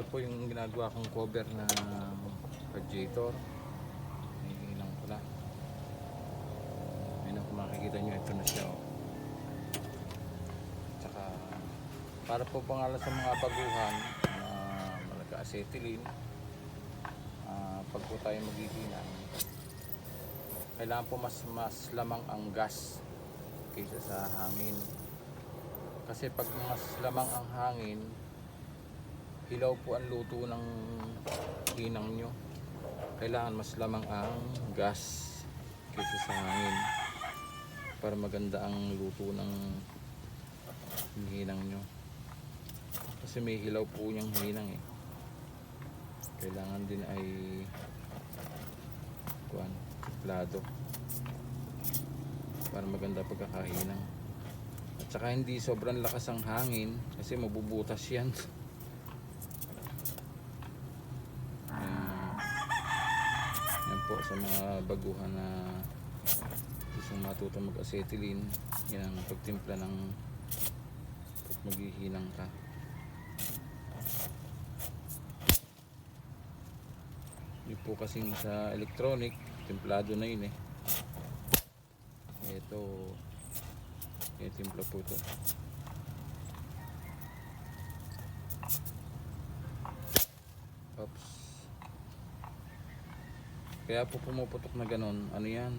Ito po yung ginagawa kong cover na radiator. May ilang pula. Ayun kung makikita nyo, ito na siya. Oh. Tsaka, para po pangala sa mga baguhan na malaga acetylene, ah, pag po tayo maghihinang, kailangan po mas mas lamang ang gas kaysa sa hangin. Kasi pag mas lamang ang hangin, hilaw po ang luto ng hinang nyo. Kailangan mas lamang ang gas kaysa sa hangin para maganda ang luto ng hinang nyo. Kasi may hilaw po niyang hinang eh. Kailangan din ay kuan, plado para maganda pagkakahinang. At saka hindi sobrang lakas ang hangin kasi mabubutas yan. Ayan. Yan po sa mga baguhan na gustong matuto mag-acetylene. Yan ang pagtimpla ng pag maghihinang ka. Yun po kasing sa electronic, templado na yun eh. Ito, timpla po ito. Oops. Kaya po pumuputok na ganun, ano yan?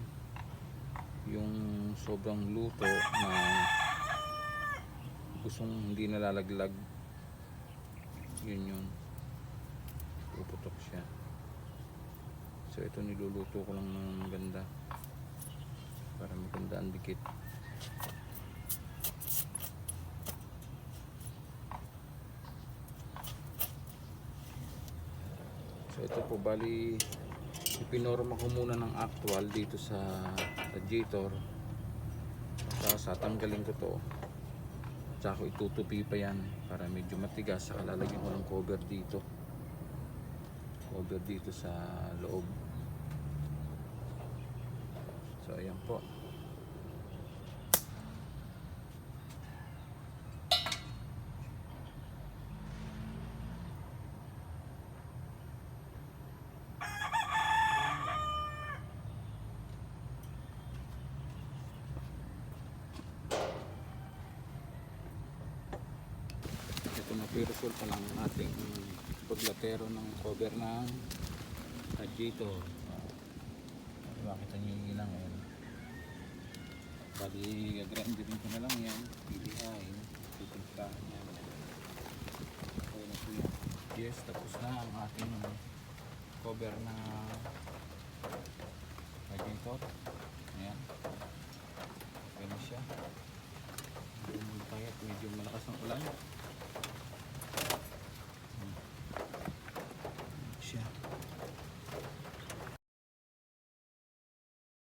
Yung sobrang luto na gustong hindi nalalaglag. Yun yun. Puputok siya. So ito niluluto ko lang ng maganda para maganda ang dikit. So ito po bali ipinorma ko muna ng actual dito sa radiator. Tapos tatanggalin ko to. Tsaka ko itutupi pa yan para medyo matigas. Saka lalagyan ko ng cover dito. Cover dito sa loob. So ayan po. Ito na po yung resulta ng ating paglatero ng cover ng radiator. Makita nyo yung ilang yan. Bali, gagrandirin ko na lang yan. Pilihain. Titimplahan yan. Okay na po yan. Yes, tapos na ang ating cover na radiator. Ayan.